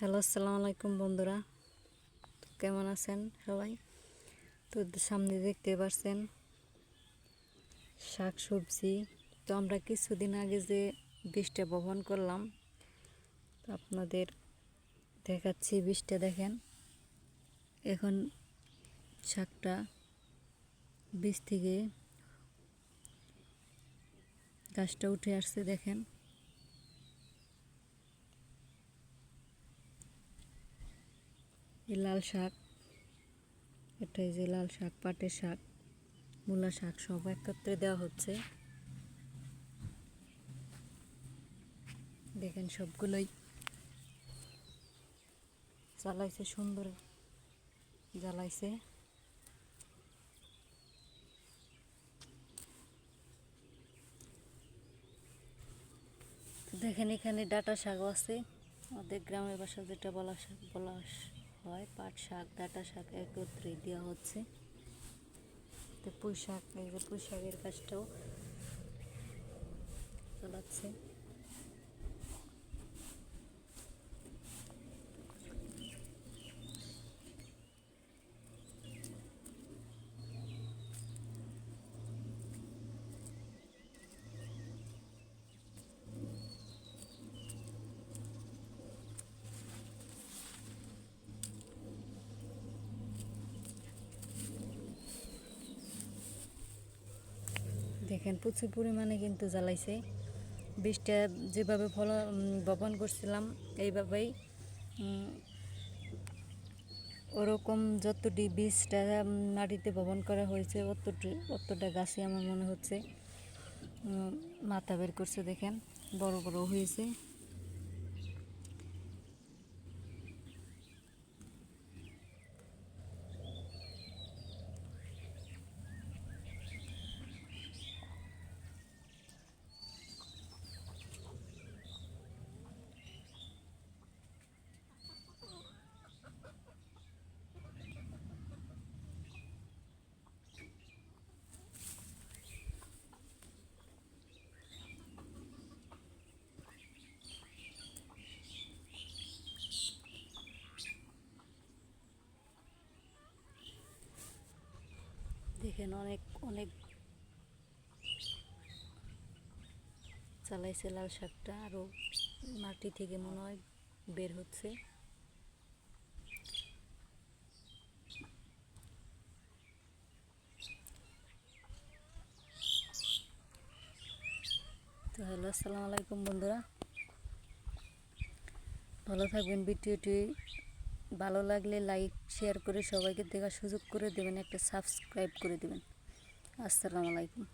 Hello আসসালামু আলাইকুম বন্ধুরা কেমন আছেন সবাই? তো সামনে দেখতে পাচ্ছেন শাক সবজি তো আমরা কিছুদিন আগে যে বীজটা বপন করলাম আপনাদের দেখাচ্ছি বীজটা দেখেন। এখন শাকটা বীজ থেকে গাছটা উঠে আসছে, দেখেন। এই লাল শাক এটাই যে লাল শাক, পাটের শাক, মূলা শাক সব একত্রে দেওয়া হচ্ছে। দেখেন সবগুলোই জ্বালাইছে, সুন্দর জ্বালাইছে। দেখেন এখানে ডাটা শাকও আছে আমাদের গ্রামের বাসা যেটা বলা শাক বলা হয়, পাট শাক, ডাটা শাক একত্রে দেওয়া হচ্ছে। তো পুঁই শাক পুঁই শাকের কাজটাও চালাচ্ছে। দেখেন, প্রচুর পরিমাণে কিন্তু জ্বালাইছে। বীজটা যেভাবে ফল বপন করছিলাম, এইভাবেই ওরকম যতটি বীজটা মাটিতে বপন করা হয়েছে, অতটি, অতটা গাছই আমার মনে হচ্ছে মাথা বের করছে, দেখেন, বড় বড় হয়েছে। দেখেন অনেক অনেক চালাইছে লাল শাকটা আরও মাটি থেকে মনে হয় বের হচ্ছে। তো হ্যালো, আসসালামু আলাইকুম বন্ধুরা। ভালো থাকবেন, ভিডিওটি ভালো লাগলে লাইক শেয়ার করে সবাইকে দেখার সুযোগ করে দেবেন, একটা সাবস্ক্রাইব করে দেবেন। আসসালামু আলাইকুম।